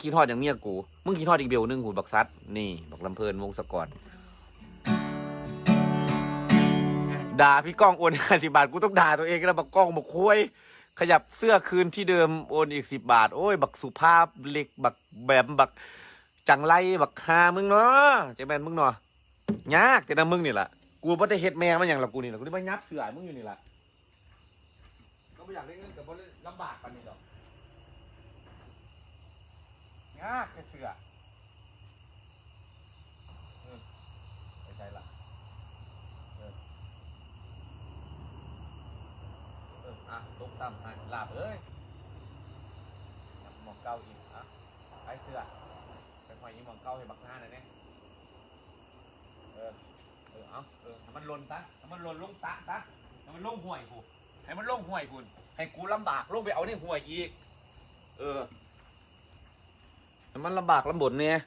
คิดทอดอย่างเมียกู มึงคิดทอดอีกเบลหนึงหูบักซัด นี่ บักลำเพลินวงศกรด่าพี่ก้องโอนห้าสิบาท กูต้องด่าตัวเองแล้วบักก้องบักคุยขยับเสื้อคืนที่เดิมโอนอีกสิบบาท โอ้ย บักสุภาพเล็กบักแบบบัก จังไรบักฮามึงเนาะเจะแมนมึงเนาะยากแต่นะมึงนี่แหละกูบ่ได้เฮ็ดแมงมันอย่างละกูนี่แหละกูได้มายับเสือมึงอยู่นี่แหละก็ไม่อยากได้เงินกับบ่ได้ลำบากปานนี้ดอก ยากเสือเออไปใช่ละเออเอออะตกซ้ำอะลาบเอ้ยหมองเก้าอีกอะไปเสือไปหอยยี่หมองเก้าให้บักหน้าหน่อยเนี่ยเออเออเอาเออให้มันลนซะให้มันลนลงสะซะให้มันลงห่วยกูให้มันลงห่วยคุณให้กูลำบากลงไปเอาในห่วยอีก เออ มันลำบากลำบนเนี่ย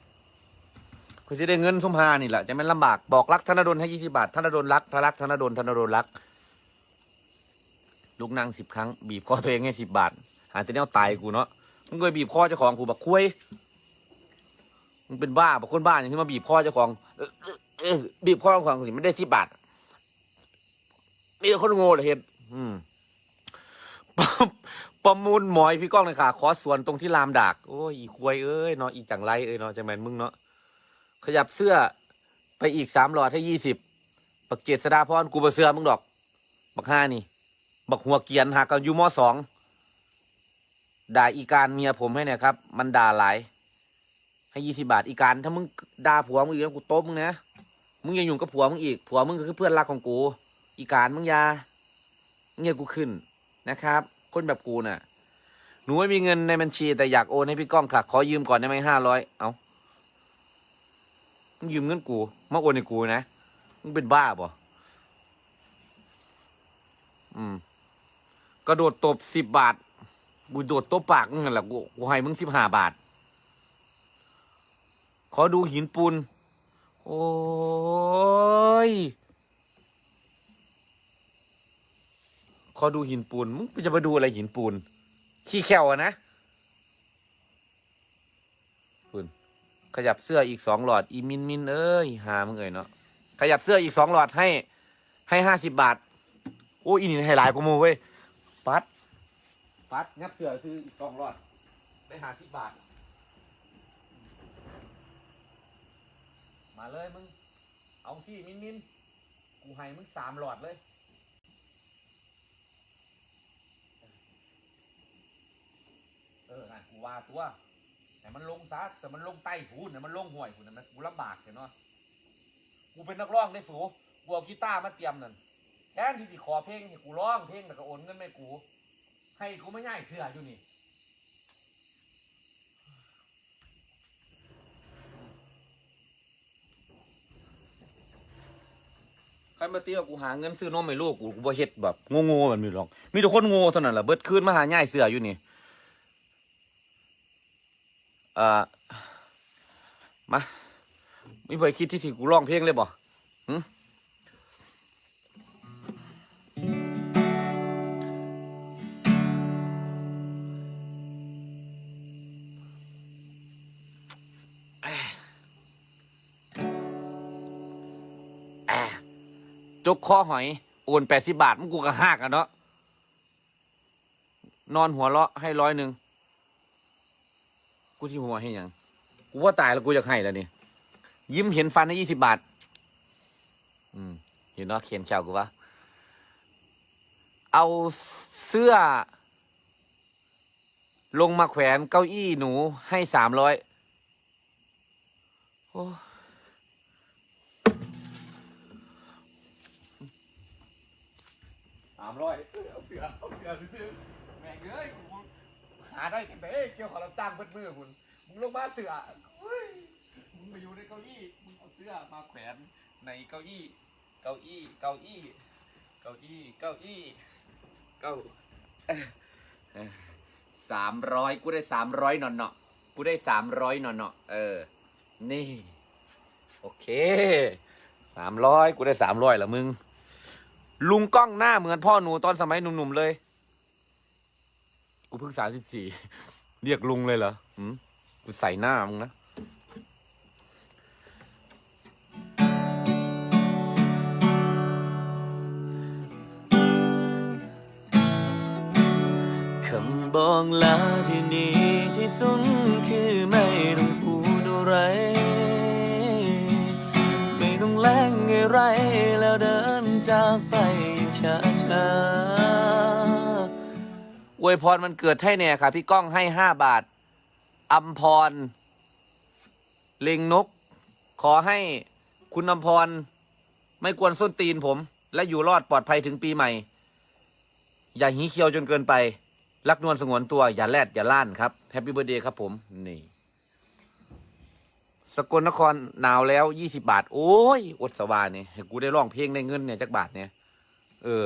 คุณจะได้เงินสมหานี่แหละจะไม่นลำบากบอกรักธนดลให้ยี่สิบาทธนดลรักทรักธนดลธนดลรัก ลูกนางสิบครั้ง บีบคอตัวเองให้สิบบาท หาแต่แนวตายกูเนาะมึงเคยบีบคอเจ้าของกูบักคุยมึงเป็นบ้าบอกคนบ้าอย่างที่มาบีบคอเจ้าของบีบคอเจ้าของสิไม่ได้ที่บาทมีแต่คนโง่เลยเห็นอืม ประมูลหมอยพี่ก้องเลยค่ะ ขอส่วนตรงที่ลามดาก โอ้ยอีควยเอ้ยเนาะอีจังไรเอ้ยเนาะจังแมนมึงเนาะขยับเสื้อไปอีกสามหลอดให้ยี่สิบปักเกตสดาพรกูบ่เสื้อมึงดอก บักห้านี่ บักหัวเกียนหากันยู่มสองด่าอีการเมียผมให้หนะครับ มันด่าหลายให้ยี่สิบาทอีการถ้ามึงด่าผัวมึงอีกแล้วกูโต๊บมึงนะมึงอย่ายุ่กับผัวมึงอีกผัวมึงก็คือเพื่อนรักของกู อีการมึงยาเงียกูขึ้นนะครับ คนแบบกูน่ะ หนูไม่มีเงินในบัญชี แต่อยากโอนให้พี่ก้องค่ะ ขอยืมก่อนได้ไหมห้าร้อยเอามึงยืมเงินกูมาโอนให้กูนะมึงเป็นบ้าป่ะอืมกระโดดตบสิบบาทกูโดดตบปากมึงนั่นแหละกูกูให้มึงสิบห้าบาท ขอดูหินปูนโอ้ย ขอดูหินปูน มึงจะมาดูอะไรหินปูน ขี้แควอะนะคุณขยับเสื้ออีกสองหลอด อีมินมินเอ้ยหามึงเอ้ยเนาะ ขยับเสื้ออีกสองหลอดให้ ให้ห้าสิบบาท โอ้อีนี่ให้หลายกว่ามูเว้ย ปัด ปัดงับเสื้อซื้ออีกสองหลอด ได้ห้าสิบบาท มาเลยมึง เอาสิมินมินกูให้มึงสามหลอดเลย เออน่ะกูว่าตัวแต่มันลงซะแต่มันลงใต้หูเนี่มันลงห่วยหูนี่ยมันกูลำบากเห็นเนาะกูเป็นนักร้องได้สูกูเอากีตาร์มาเตรียมนั่นแทนที่สิขอเพลงให้กูร้องเพลงแล้วก็โอนเงินให้กู ให้กูไม่ง่ายเสืออยู่นี่ใครมาเตี้ยกูหาเงินซื้อนมให้ลูกกูกูบ่เฮ็ดแบบโง่ๆแบบนี้หรอก มีแต่คนโง่เท่านั้นแหละเบิดคืนมาหาง่ายเสืออยู่นี่ เอ่อมามีเผยคิดที่สิกูร้องเพลงเลยบ่หึจกคอหอย โอนแปดสิบาทมันกูก็หักอะเนาะ นอนหัวเราะให้ร้อยหนึ่ง กูที่หัวให้หยังกูว่าตายแล้วกูจะให้แล้วนี่ยิ้มเห็นฟันให้ยี่สิบาท อืมเห็นเนาะเขียนแขวกูวะเอาเสื้อ ลงมาแขวนเก้าอี้หนูให้สามร้อยโอ้สามร้อยเอาเสือเอาเสือซื้อแม่งเอ้ยกู หาได้แต่เอ้ยเกี่ยวขอรับจ้างเบิดมือคุณมึงลงมาเสือเฮ้ยมึงมาอยู่ในเก้าอี้มึงเอาเสื้อมาแขวนในเก้าอี้ เก้าอี้ เก้าอี้ เก้าอี้ เก้าอี้ เก้าสามร้อยกูได้สามร้อยหนอนเนาะกูได้สามร้อยหนอนเนาะเออ นี่ โอเคสามร้อยกูได้สามร้อยละมึง ลุงกล้องหน้าเหมือนพ่อหนูตอนสมัยหนุ่มๆเลย กูเพิ่งสามสิบสี่เรียกลุงเลยเหรอหืมกูใส่หน้ามึงนะคำบอกลาที่ดีที่สุดคือไม่ต้องพูดอะไร ไม่ต้องแลงอะไรแล้วเดินจากไปอย่างช้าช้าๆ อวยพรมันเกิดให้เนี่ยค่ะ พี่ก้องให้ห้าบาทอัมพร เลงนก ขอให้คุณอัมพร ไม่กวนส้นตีนผม และอยู่รอดปลอดภัยถึงปีใหม่ อย่าหีเคียวจนเกินไป รักนวลสงวนตัว อย่าแลดอย่าล่านครับแฮปปี้เบ t ร์เดย์ครับผม นี่ สกลนครหนาวแล้วยี่สิบาท โอ้ย อดสวาเนี่ยให้กูได้ร้องเพลงได้เงินเนี่ยจักบาทเนี่ย เออ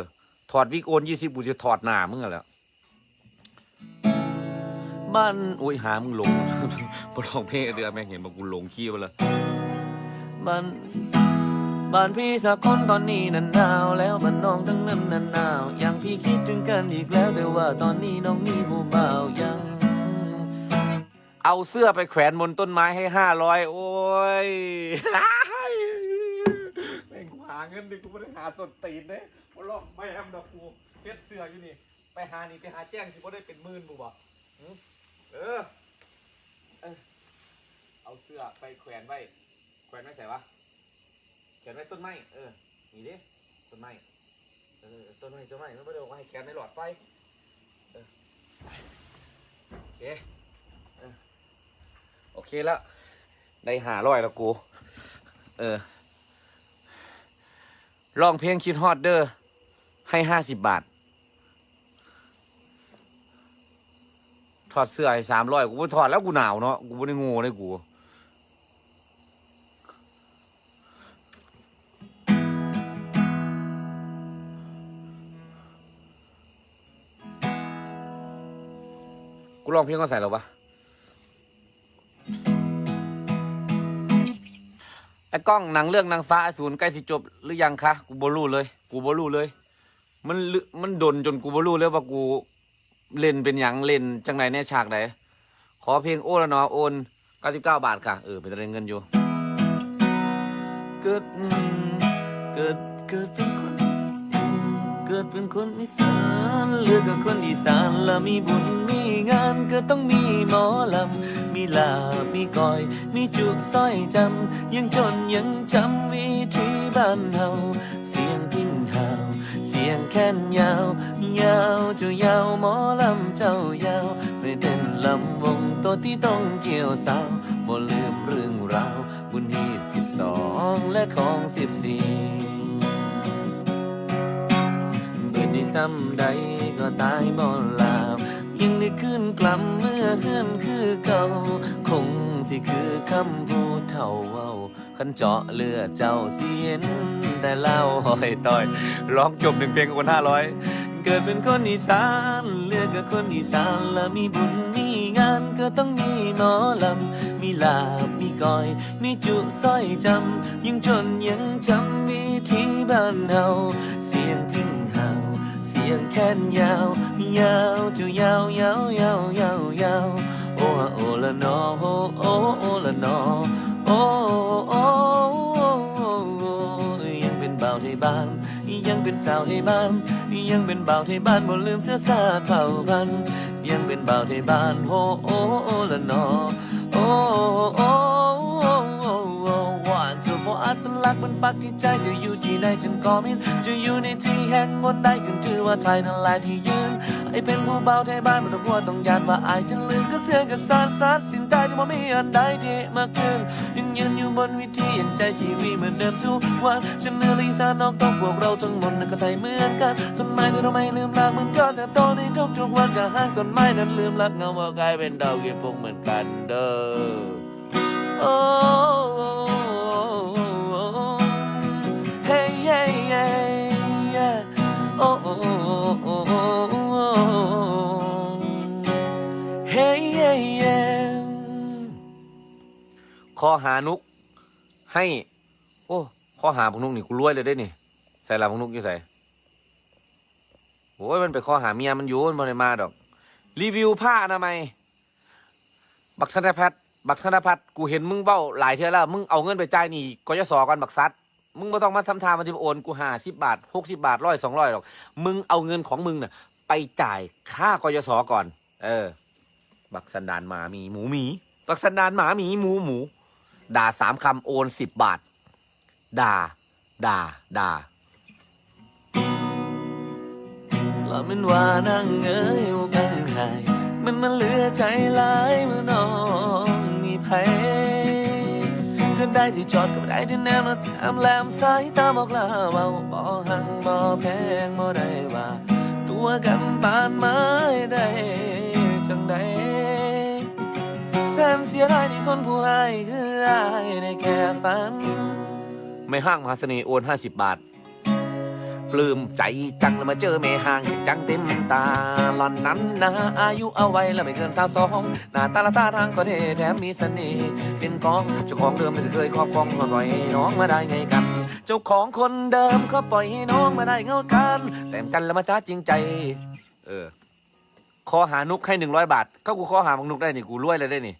ถอดวิกโอนยี่สิบกูจะถอดหนามึงอะแล้ว บ้านโอ้ยหามึงลงมาร้องเพลงเดือแม่งเห็นบอกกูลงขี้ไปเลยบ้านบ้านพี่สักคนตอนนี้นั้นหนาวแล้วบ้านน้องทั้งนั้นนั้นหนาวอย่างพี่คิดถึงกันอีกแล้วแต่ว่าตอนนี้น้องมีผู้บ่าวยัง เอาเสื้อไปแขวนบนต้นไม้ให้ห้าร้อยโอ้ยแม่งหาเงินดิกูไม่ได้หาสดตีนเลยกูลอกไม่ทำดอกกูเฮ็ดเสื้ออยู่นี่ หานี่ไปหาแจ้งสิบ่ได้เป็นหมื่นบุบ่หึเออเออ เอาเสื้อไปแขวนไว้ แขวนไว้ใส่วะแขวนไว้ต้นไม้เออนี่ดิต้นไม้เออต้นไม้ต้นไม้แล้วไม่ได้บอกว่าให้แขวนในหลอดไฟเออโอเคโอเคแล้วได้หาร้อยแล้วกู เออร้องเพลงคิดฮอดเดอร์ให้ห้าสิบบาท ถอดเสื้อให้สามร้อยกูไม่ถอดแล้วกูหนาวเนาะกูไม่ได้งูเลยกูกูร้องเพลงก็ใส่แล้วปะไอ้กล้องหนังเรื่องนางฟ้าอสูรใกล้สิจบหรือยังคะกูบ่รู้เลย กูบ่รู้เลย มันลึมันดนจนกูบ่รู้เลยว่ากู เล่นเป็นหยังเล่นจังไหนแน่ฉากไหนขอเพลงโอ้ละเนาะโอน99 บาทค่ะ เออ เป็นเงินอยู่ เกิดเกิดเกิดเป็นคน เกิดเป็นคนอีสานเลือกกับคนอีสานแล้วมีบุญมีงานก็ต้องมีหมอลำ มีลาบมีก้อย มีจุกสร้อยจำ ยังจนยังจำวิธีบ้านเฮา ยงแค้นยาวยาวเจ้ายาวหมอลำเจ้ายาวไม่เต้นลำวงตัวที่ต้องเกี่ยวสาวบ่ลืมเรื่องราวบุญที่สิบสองและของสิบสี่เบิดได้ซ้ำใดก็ตายบ่ลาบยังได้ขึ้นกลับเมื่อเฮือนคือเก่า คงสิคือคำพูดเท่าเว้า คันเจาะเลือดเจ้าเสียนแต่เล่าหอยต่อยร้องจบหนึ่งเพลงคนห้าร้อยเกิดเป็นคนอีสานเลือกกับคนอีสานแล้วมีบุญมีงานก็ต้องมีหมอลำมีลาบมีก้อย มีจุสร้อยจำยังจนยังจำวิธีบ้านเฮาเสียงพิ้งเฮาเสียงแค้นยาวยาวจ้ายาวยาวยาวยาวยาวโอ้โอ้ละนอโอ้โอ้โอ้ละนอโอ้ เป็นสาวให้บ้าน ยังเป็นบ่าวที่บ้านบ่ลืมเสื้อซาดเผ่าพัน ยังเป็นบ่าวที่บ้านโอ้โอ้โอ้ละนอโอ้โอ้โอ้โอ้โอ้ว่าจะบ่อาจเป็นหลักเป็นปักที่ใจจะอยู่ที่ใดฉันก็มินจะอยู่ในที่แห่งหนใดขึ้นถือว่าไทยนั่นแหละที่ยืน ไอเป็นผู้เบาไทยบ้านไม่ต้องกลัวต้องยานว่าอายฉันลืมก็เสียงกับสารสารสิ่งใดที่ว่ามีอันใดที่มาคืนยังยืนอยู่บนวิธียังใจชีวิตเหมือนเดิมทุกวันฉันเนื้อลีสานอกต้องพวกเราทั้งหมดนั้นก็ไทยเหมือนกันต้นไม้ที่เราไม่ลืมรักมันก็แต่โตในทุกๆวันก็ห่างต้นไม้นั้นลืมรักเงาว่ากลายเป็นดาวเก็บพงเหมือนกันเด้อโคอหานุก ให้ โอ้ข้อหาพวกนุกนี่กูรวยเลยได้นี่ใส่ลาพวกนุกอยู่ใส่โอ้ยมันไปข้อหาเมียมันอยู่มันบ่ได้มาดอก รีวิวผ้าอนามัยบักชันแพทบักธนพัฒน์กูเห็นมึงเบ้าหลายเทื่อแล้ว มึงเอาเงินไปจ่ายนี่กยศก่อนบักซัดมึงไม่ต้องมาทำทามาที่โอนกูห้าสิบบาทหกสิบาทร้อยสองร้อยหรอก มึงเอาเงินของมึงน่ะไปจ่ายค่ากยศก่อน เออ บักสันดานหมามีหมูหมี บักสันดานหมามีหมูหมู ด่าสามคำโอนสิบบาท ด่า ด่า ด่าล้วมันว่านั่งเงยอยู่ข้างใครมันมันเหลือใจหลายเมื่อน้องมีภัยเพื่อนได้ที่จอดกับได้ที่แนมแล้วสามแหลมสายตาบอกลาเบาบ่หังบ่แพงบ่ได้ว่า ตัวกันบานไม้ได้จังใด แสนเสียดายที่คนผู้ให้คืออายได้แค่ฝัน ไม่ห้างมหาเสน่ห์โอนห้าสิบบาท ปลื้มใจจังแล้วมาเจอเมห้างจังเต็มตาหล่อนนั้นนะอายุเอาไว้แล้วไม่เกินสาวสองหน้าตาละตาทางก็เท่แถมมีเสน่ห์เป็นของเจ้าของเดิมไม่เคยครอบครองมาปล่อยให้น้องมาได้ไงกัน เจ้าของคนเดิมเขาปล่อยให้น้องมาได้เงากัน แต่มกันแล้วมาจ้าจริงใจ เออขอหานุกให้หนึ่งร้อยบาท ก็กูขอหาบักนุกได้นี่กูรวยเลยได้นี่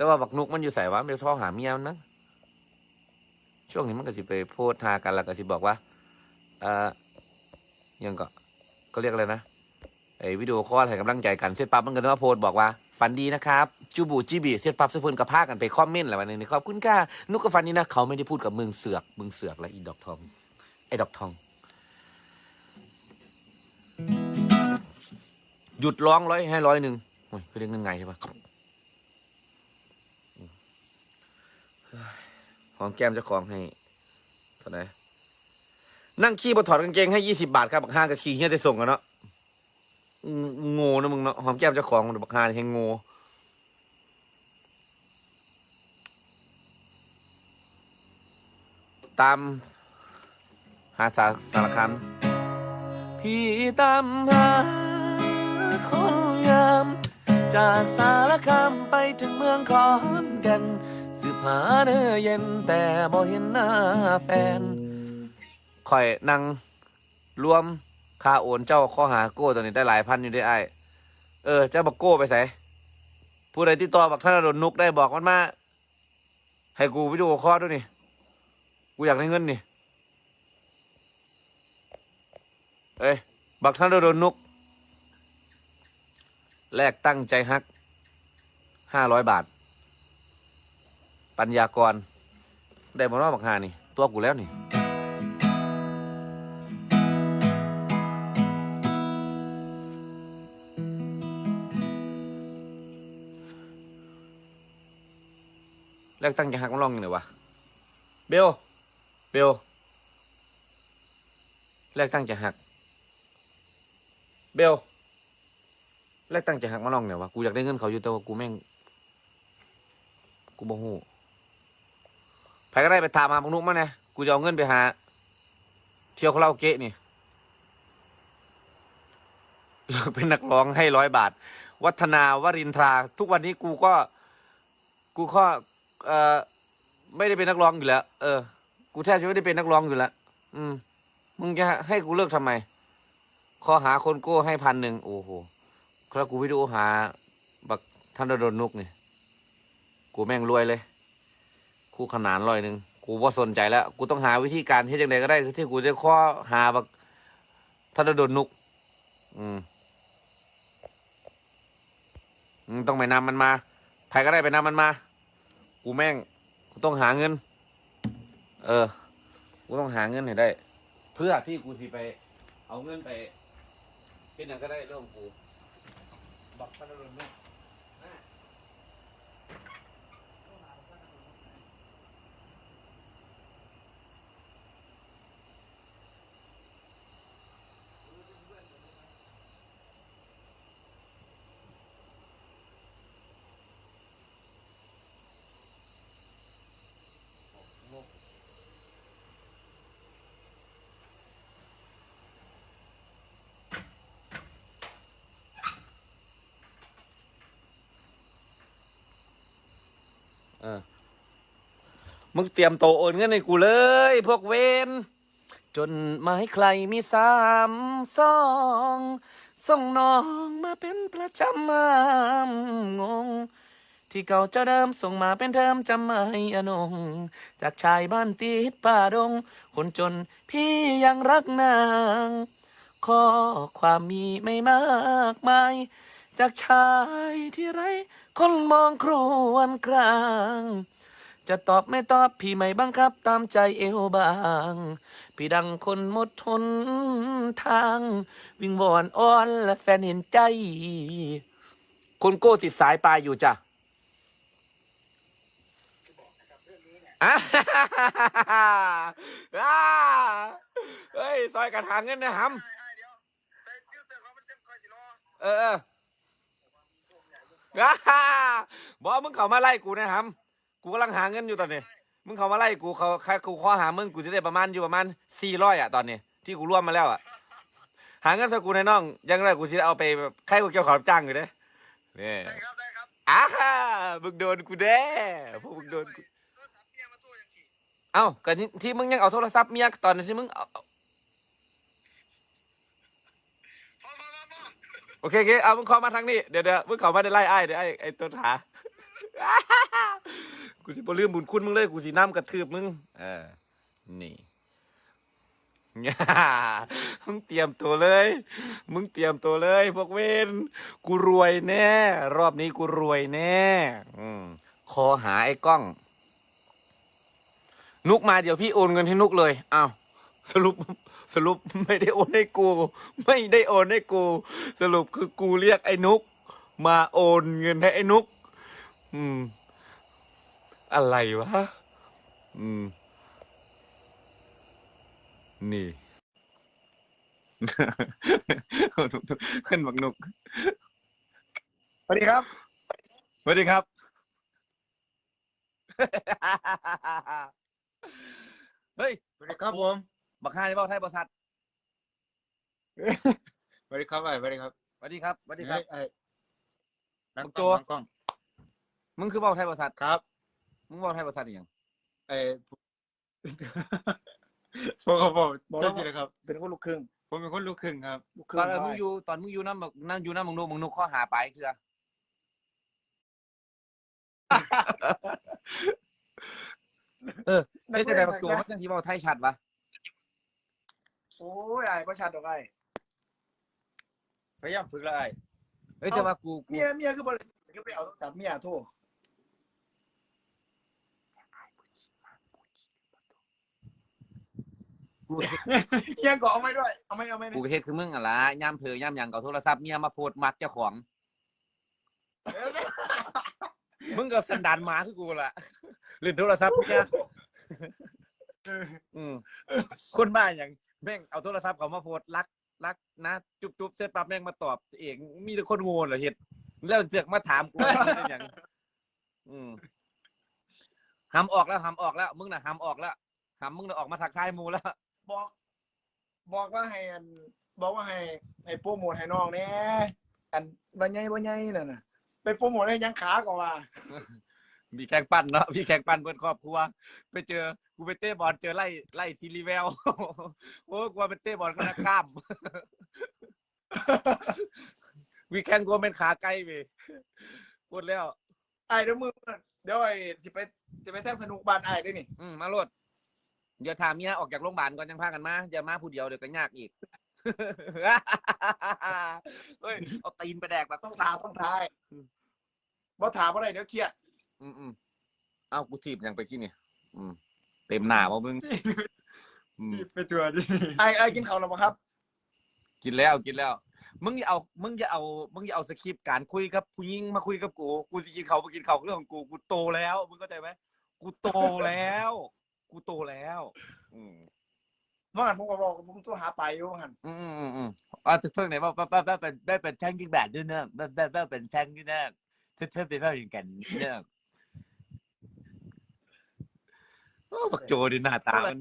แต่ว่าบักนุกมันอยู่ใส่วะไม่ท้อหาเมียมันมั้งช่วงนี้มันก็สิไปโพสต์หากันแล้วก็สิบอกว่าเออยังก็ก็เรียกอะไรนะไอ้วิดีโอคอลให้กำลังใจกันเสร็จปั๊บมันก็นว่าโพสบอกว่าฝันดีนะครับจูบูจีบีเสร็จปั๊บเสร็จเพิ่นกับพากันไปคอมเมนต์อะไรวันนี้ขอบคุณค่ะนุกกับฟันนี่นะเขาไม่ได้พูดกับมึงเสือกมึงเสือกและอีดอกทอง ไอ้ดอกทอง หยุดร้องร้อยให้ร้อยหนึ่งโอ้ยคือได้เงินไงใช่ปะ หอมแก้มเจ้าของให้เท่าไหร่นั่งขี้บถอดกางเกงให้ยี่สิบาทครับบักห้ากับขี้เฮียจะส่งกันเนาะโง่นะมึงเนาะหอมแก้มเจ้าของบักห้าให้โง่ตามหาสาสารคามพี่ตามหาคนงาม จากสารคามไปถึงเมืองขอนแกัน หาเนื้อเย็นแต่บ่เห็นหน้าแฟนข่อยนั่งรวมค่าโอนเจ้าข้อหาโก้ตัวนี้ได้หลายพันอยู่ได้ไอ้เออ เจ้าบักโก้ไปใส่ผู้ใดที่ต่อบักธนดลนุกได้บอกมันมา ให้กูวิดีโอคอด้วยนี่ กูอยากได้เงินนี่ เอ้ย บักธนดลนุก แลกตั้งใจฮักห้าร้อยบาท ปัญญากร ได้บอว่าบักหานี่ ตัวกูแล้วนี่แรกตั้งใจหักมันลองยังไงวะเบลเบลแรกตั้งใจหัก เบลแรกตั้งใจหักมาลองเนี่ยวะกูอยากได้เงินเขาอยู่แต่ว่ากูแม่ง กูบ่ฮู้ ใครก็ได้ไปถามหาพวกนุกมาเนี่ยกูจะเอาเงินไปหา เที่ยวคาราโอเกะนี่เลิกเป็นนักร้องให้ร้อยบาท วัฒนาวรินทรา ทุกวันนี้กูก็ กูก็เออไม่ได้เป็นนักร้องอยู่แล้ว เออ กูแทบจะไม่ได้เป็นนักร้องอยู่แล้ว อืม มึงจะให้กูเลิกทำไม ขอหาคนโก้ให้พันหนึ่งโอ้โหแล้วกูวิดีโอหา บักท่านโดนนุกนี่ กูแม่งรวยเลย คู่ขนานร้อยหนึ่งกูว่าสนใจแล้ว กูต้องหาวิธีการที่จังไดก็ได้ ที่กูจะข้อหาบักท่านโดนนุก อืมต้องไปนำมันมาใครก็ได้ไปนำมันมา กูแม่ง กูต้องหาเงิน เออ กูต้องหาเงินให้ได้ เพื่อที่กูสิไป เอาเงินไปเป็นอย่างก็ได้เรื่องของกูบักพันธุ์รุ่นนี้ มึงเตรียมโตโอนเงินให้กูเลย พวกเวนจนหมายใครมีสามสองส่งน้องมาเป็นประจำมางง ที่เก่าเจ้าเดิมส่งมาเป็นเทอมจำไม่อนง จากชายบ้านติดป่าดง คนจนพี่ยังรักนาง ข้อความมีไม่มากมาย จากชายที่ไร คนมองครวนกลาง จะตอบไม่ตอบพี่ไม่บังคับตามใจเอวบาง พี่ดังคนหมดทนทาง วิ่งวอนอ้อนและแฟนเห็นใจคุณโก้ติดสายปลายอยู่จ้ะอ่าอ่าเฮ้ย ซอยกันหางเงินนะฮัมเออเอออ่าบอกมึงเข้ามาไล่กูนะฮัม กูกำลังหาเงินอยู่ตอนนี้ มึงเขามาไล่กูเขาใครกูขอหามึงกูจะได้ประมาณอยู่ประมาณสี่ร้อยอะตอนนี้ ที่กูร่วมมาแล้วอะ หาเงินใส่กูในน้อง ยังไงกูจะได้เอาไปแบบใครกูเกี่ยวขอรับจ้างอยู่เด้เนี่ยได้ครับได้ครับอ้ามึงโดนกูแน่พวกมึงโดนกูโทรศัพท์เมียมาตัวอย่างที่เอ้ากันที่มึงยังเอาโทรศัพท์เมียตอนนั้นที่มึงเอาพอพอพอพอโอเคโอเคเอามึงขอมาทางนี้เดี๋ยวเดี๋ยวมึงขอมาได้ไล่ไอ้ายเดี๋ยวไอ้ไอ้ตัวหา กูสิบ่ลืมบุญคุณมึงเลย กูสิน้ำกระทืบมึง เออ นี่มึงเตรียมตัวเลย มึงเตรียมตัวเลย พวกเวนกูรวยแน่ รอบนี้กูรวยแน่คอหาไอ้กล้อง นุกมาเดี๋ยวพี่โอนเงินให้นุกเลย อ้าว สรุป สรุปไม่ได้โอนให้กู ไม่ได้โอนให้กู สรุปคือกูเรียกไอ้นุก มาโอนเงินให้ไอ้นุก อืม อะไรวะ อืม นี่ ขึ้นบักนุกสวัสดีครับ สวัสดีครับ เฮ้ย สวัสดีครับผม บักฮานี่เบ้าไทยบริษัทสวัสดีครับไอ้สวัสดีครับสวัสดีครับสวัสดีครับ ไอ้นั่งผมโจกล้องนั่งกล้อง มึงคือเบ้าไทยบริษัทครับ มึงเบ้าไทยบริษัทอหย่างไอ้ผมก็บอกบอกเจ้าว่าสิเลยครับ เป็นคนลูกครึ่งผมเป็นคนลูกครึ่งครับ ลูกคตรึ่องนนั้นได้มึงอยู่ตอนมึงอยู่นั่นนั่งอยู่นั่นมึงนุกมึงนุกข้อหาไปคือเออไม่ใช่แต่บักตัวมันจังสิเบ้าไทยชัดวะโอ้ยไอ้ประชัดดอกไอ้พยายามฝึกแล้วไอ้เฮ้ยแต่ว่ากูกูเมียเมียคือบริคือไปเอาโทรศัพท์เมียโทร กูเมียก็เอาไม่ด้วย เอาไม่เอาไม่กูเฮ็ดคือมึงอะล่ะย่ามเผลอย่ามหยังก็เอาโทรศัพท์เมียมาโพดมักเจ้าของ มึงก็สันดานหมาคือกูล่ะเล่นโทรศัพท์เมียอืมคนบ้าอย่างแม่งเอาโทรศัพท์เขามาโพดรักรักนะจุบจุบเสร็จปั๊บแม่งมาตอบเองมีแต่คนโง่เหรอเฮ็ดแล้วเจือกมาถามกูว่าเป็นหยังอืมหำออกแล้วหำออกแล้ว มึงน่ะหำออกแล้วหำมึงน่ะออกมาทักทายมูแล้ว บอก บอกว่าให้อัน บอกว่าให้ให้โปรโมทให้น้องแหน่อันบ่ใหญ่บ่ใหญ่นั่นน่ะไปโปรโมทให้ยังขาก่อนว่า มีแข่งปั้นเนาะมีแข่งปั้นเปิดครอบครัว ไปเจอกูไปเตะบอลเจอไล่ไล่ซีรีแววโอ้กูว่าเป็นเตะบอลก็นักกล้ามวีแข่งกูเป็นขาไกลไปพูดแล้วไอ้เดี๋ยวมือเดี๋ยวไอ้สิไปจะไปแท่งสนุกบ้านไอ้ด้วยนี่ อืมมาโลด เดี๋ยวถามเมียออกจากโรงพยาบาลก่อนยังพากันมาอย่ามาผู้เดียวเดี๋ยวก็ยากอีกเฮ้ยเอาตีนไปแดกแบบต้องถามต้องทายบ่ถามอะไรเดี๋ยวเครียด อืมอืมเอากูถีบยังไปกี้นี่อืมเต็มหน้าว่ามึงอืมไปตัวดิไอ้ไอ้กินข้าวแล้วบ่ครับ กินแล้วกินแล้ว มึงอย่าเอา มึงอย่าเอา มึงอย่าเอาสคริปต์การคุยกับผู้หญิงมาคุยกับกู กูสิกินเขาวไปกินเขาวเรื่องของกู กูโตแล้ว มึงเข้าใจไหมกูโตแล้ว กูโตแล้ว อืมว่างั้นผมก็บอกผมตัวหาไปอยู่ว่างั้นอืมอืมอืมอืมอ่าเธอไหนว่าว่าว่าว่าเป็นว่าเป็นแท่งยิงแบบด้วยเนอะว่าว่าว่าเป็นแท่งด้วยเนอะเธอเธอเป็นว่าอย่างกันเนอะโอ้บักโจดิหน้าตามัน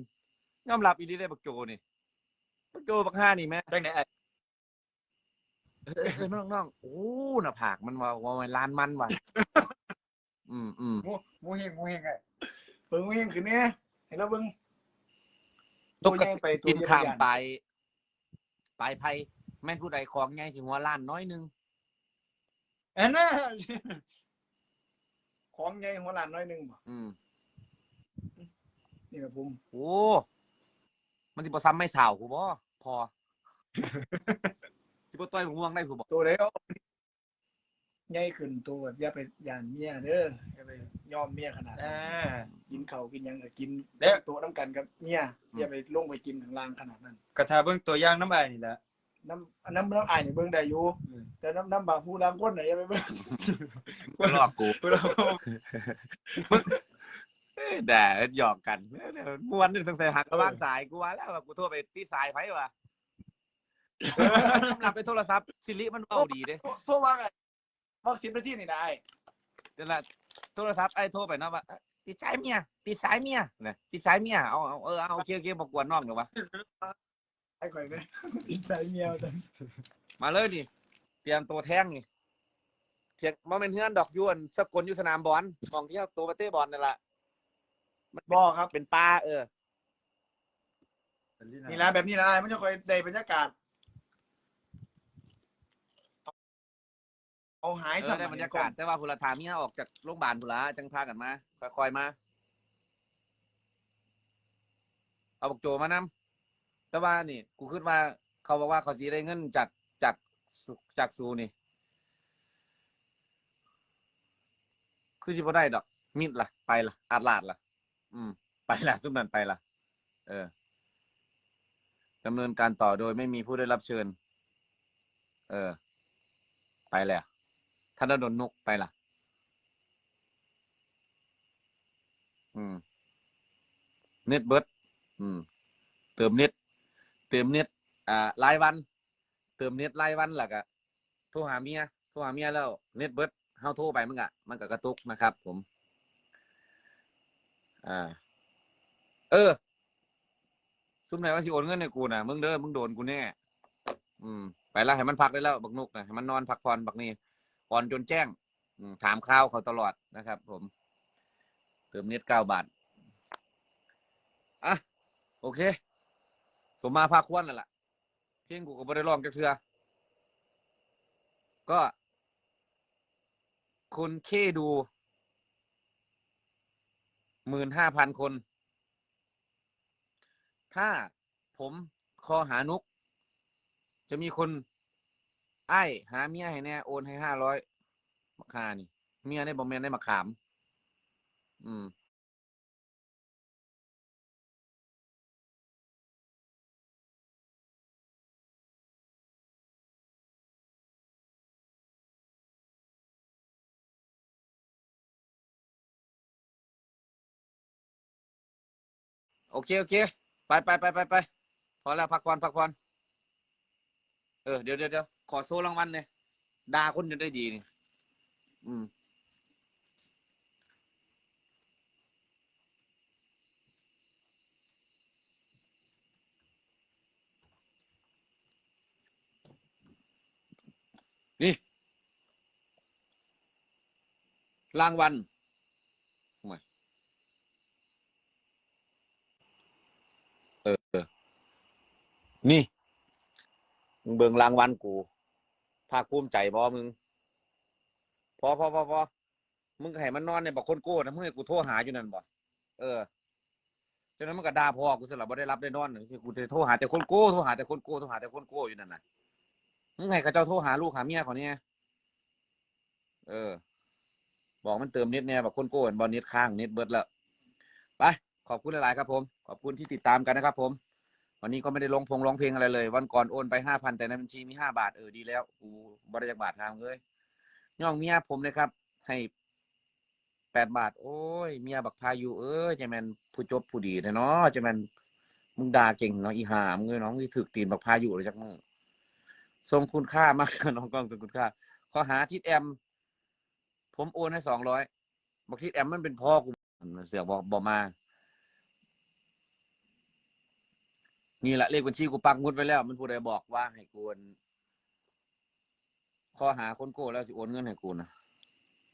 ยอมรับอีดีได้บักโจนี่บักโจบักห้านี่แม่จังไหนไอ้เออเออเออน้องน้องโอ้หน้าผากมันว่าว่ามันลานมันว่ะอืมอืมหมูหมูเฮงหมูเฮงไอ้เบิ่งหมูเฮงขึ้นเนี่ย เห็นแล้วเบิ่งตตัวกใหญ่ไปตัวกินใหญ่ข้ามยันไปไปไพ่แม่นผู้ใดของไงสิหัวล้านน้อยหนึงอันน่ะของใหญ่หัวล้านน้อยหนึงบ่อืมนี่ครับผมโอ้มันสิบ่ซ้ำไม่สาวกูบ่พอ สิบ่ต่อยผมม่วงได้กูบ่ตัวเดียว ใหญ่ขึ้นตัวแบบอย่าไปย่านเมียเด้ออย่าไปยอมเมียขนาดนั้นอ่า กินข้าวกินหยังก็กินแล้ว ตัวน้ำกันกับเมียอย่าไปลงไปกินข้างล่างขนาดนั้น กระทาเบิ่งตัวอย่างน้ำอ้ายนี่แหละ น้ำอันน้ำน้ำอายนี่เบิ่งได้อยู่อืม แต่น้ำน้ำบางผู้บางคนน่ะอย่าไปเบิ่งรอบกูเราแด่หยอกกันม่วนสงสัยหักระหว่างสายกูว่าแล้วแบบกูโทรไปที่สายไผว่ะสำหรับเป็นโทรศัพท์สิริมันเบาดีเด้โทรว่าไง วัคซีนนาทีนี่ได้เดี๋ยวละโทรศัพท์ไอ้โทรไปเนาะว่าเอ้ยติดสายเมียติดสายเมียนะติดสายเมียเอาเอาเออเอาโอเคโอเคบอกกวนน้องเดี๋ยววะไอ้ข่อยเนี่ยใส่เมียจังมาเลยนี่เตรียมตัวแท่งนี่เทียงมาเป็นเฮือนดอกยวนสกลอยู่สนามบอลมองที่เอาตัวไปเตะบอลนั่นแหละมันเป็นบ่ครับเป็นปลาเออ นี่ละแบบนี้ละมันจะค่อยได้บรรยากาศ เอาหายเอสัอได้บรรยากาศแต่ว่าพุละทาเมียออกจากโรงพยาบาลพุละจังพากันมาค่อยๆมา เอาบอกโจมานำแต่ว่านี่ กูคิดว่า เขาบอกว่าเขาสีได้เงินจากจากสุจากซูนี่ คือสิบ่ได้ดอก มิดล่ะ ไปล่ะ อาดลาดล่ะ อืม ไปล่ะซุ่มนั้นไปล่ะ เออดำเนินการต่อโดยไม่มีผู้ได้รับเชิญ เออ ไปแล้ วธนดลนุกไปล่ะ อืม เน็ตเบิร์ดอืม เติมเน็ต เติมเน็ต อ่ารายวัน เติมเน็ตรายวันล้วก็โทรหาเมีย โทรหาเมียแล้ว เน็ตเบิร์ดเฮาโทรไปมันก็มันก็กระตุกนะครับ ผม อ่า เออซุมไหนว่าสิโอนเงินให้กูนะมึงเด้อมึงโดนกูแน่อืม ไปแล้วให้มันพักได้แล้ว บักนุกนะให้มันนอนพักผ่อนบักนี้ อ่อนจนแจ้งถามข้าวเขาตลอดนะครับ ผม เติมเน็ตเก้าบาทอะโอเค สมมาภาคควรนั่นแหละเพียงกูก็บ่ได้ลองจักเทือ ก็คนเคดูหมื่นห้าพันคน ถ้าผมคอหานุก จะมีคน ไอ้หาเมียให้แน่โอนให้ห้าร้อยมาคานี่ เมียได้บอมแมนได้มาขาม อืมโอเค โอเค ไปไปไปไปไปพอแล้วพักผ่อนพักผ่อนเออ เดี๋ยวเดี๋ยวเดี๋ยว ขอโซ่รางวัลเนี่ยด่าคนจะได้ดีนี่อืมนี่ รางวัลเออ นี่ เบิ่งรางวัลกู ภาคภูมิใจบ่มึง พอพอพอพอมึงก็ให้มันนอนเนี่ยบอกคนโก้นะมึงให้กูโทรหาอยู่นั่นบ่เออฉะนั้นมันก็ด่าพ่อกูสลับบ่ได้รับได้นอนที่กูจะโทรหาแต่คนโก้โทรหาแต่คนโก้โทรหาแต่คนโก้อยู่นั่นน่ะมึงให้เขาเจ้าโทรหาลูกหาเมียเขาเนี่ยเออ บอกมันเติมเน็ตเนี่ยบอกคนโก้เห็นบอลเน็ตค้างเน็ตเบิดแล้วไปขอบคุณหลาย ๆ ครับผม ขอบคุณที่ติดตามกันนะครับผม วันนี้ก็ไม่ได้ลงพงร้องเพลงอะไรเลย วันก่อนโอนไปห้าพันแต่ในบัญชีมีห้าบาทเออดีแล้วกูบริจาคบาททางเลยย่องเมียผมเลยครับ ให้แปดบาท โอ้ยเมียบักพายุเอ้ยจะแมนผู้จบผู้ดีแท้เนาะจะแมนมึงด่าเก่งเนาะอีหามเลยน้องที่ถึกตีนบักพายุเลยจักมึงทรงคุณค่ามากน้องกล้องทรงคุณค่าข้อหาทิดแอม ผมโอนให้สองร้อยบอกทิดแอมมันเป็นพ่อกูเสือกบอกบอกมา นี่แหละเลขบัญชีกูปักหมุดไว้แล้ว มันผู้ใดบอกว่าให้กูโอนข้อหาคนโก้แล้วสิโอนเงินให้กูนะ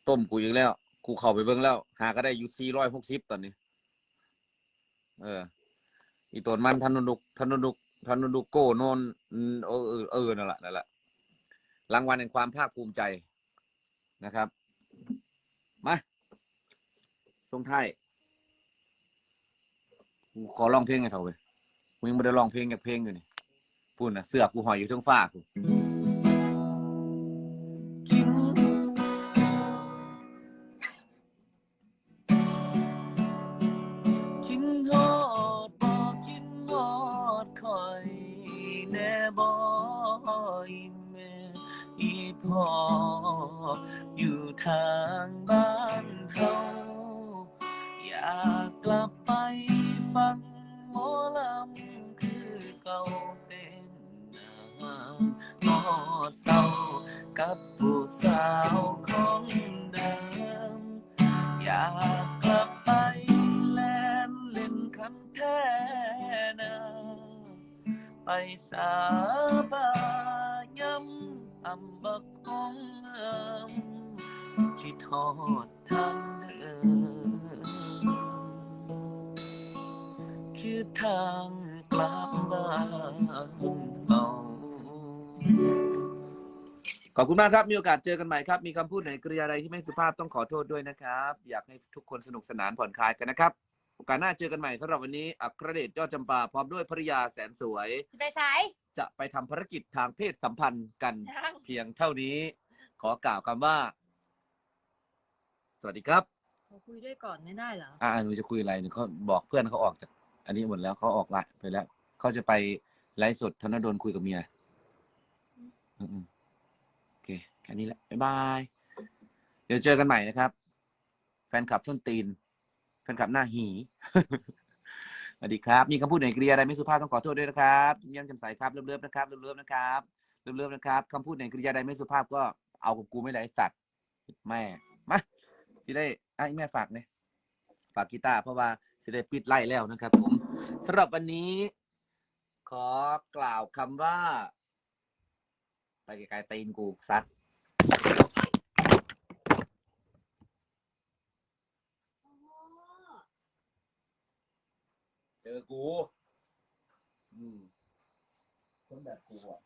ต้มกูอีกแล้ว กูเข้าไปเบิ่งแล้ว หาก็ได้อยู่สี่ร้อยหกสิบตอนนี้ เออ อีตนมันธนนุกธนนุกธนนุกโก้โนนเออเออเออนั่นแหละนั่นแหละรางวัลแห่งความภาคภูมิใจนะครับ มาส่งท้ายกูขอร้องเพลงให้เถอะเมึงไม่ได้ลองเพลงจากเพลงอยู่นี่พูดนะเสือกกูหอยอยู่ทั้งฟ้ากู สาวของเดิม อยากกลับไปแลนเล่นคันแท้นาไปสาบายำอำบักของเอิมคิดทอดทางเดิมคือทางกลับบ้านเฮา ขอบคุณมากครับ มีโอกาสเจอกันใหม่ครับ มีคำพูดไหนกริยาใดที่ไม่สุภาพต้องขอโทษด้วยนะครับ อยากให้ทุกคนสนุกสนานผ่อนคลายกันนะครับ โอกาสหน้าเจอกันใหม่สำหรับวันนี้อัครเดชยอดจำปาพร้อมด้วยภริยาแสนสวย จะไปใช้จะไปทำภารกิจทางเพศสัมพันธ์กัน ยัง เพียงเท่านี้ ขอกล่าวคำว่า สวัสดีครับ ขอคุยด้วยก่อนไม่ได้เหรอ อ่าหนูจะคุยอะไรหนูเขาบอกเพื่อนเขาออกจาก อันนี้หมดแล้วเขาออกไลน์ไปแล้วเขาจะไปไลฟ์สดธนดลคุยกับเมียอืมๆโอเค แค่นี้แหละ บ๊ายบาย เดี๋ยวเจอกันใหม่นะครับ แฟนคลับส้นตีน แฟนคลับหน้าหี สวัสดีครับ มีคำพูดไหนกริยาใดไม่สุภาพต้องขอโทษด้วยนะครับยิ้มแย้มจ่มใสครับ เลิฟๆนะครับ เลิฟๆนะครับเลิฟๆนะครับคำพูดไหนกริยาใดไม่สุภาพก็เอากับกูไม่ได้สัตว์แม่ มาสิได้ไอ้แม่ฝากเนี่ยฝากกีตาร์เพราะว่าสิได้ปิดไล่แล้วนะครับ ผมสำหรับวันนี้ ขอกล่าวคำว่า ไปไกลๆตีนกูซัด เจอกู อืม คนแบบกูอะ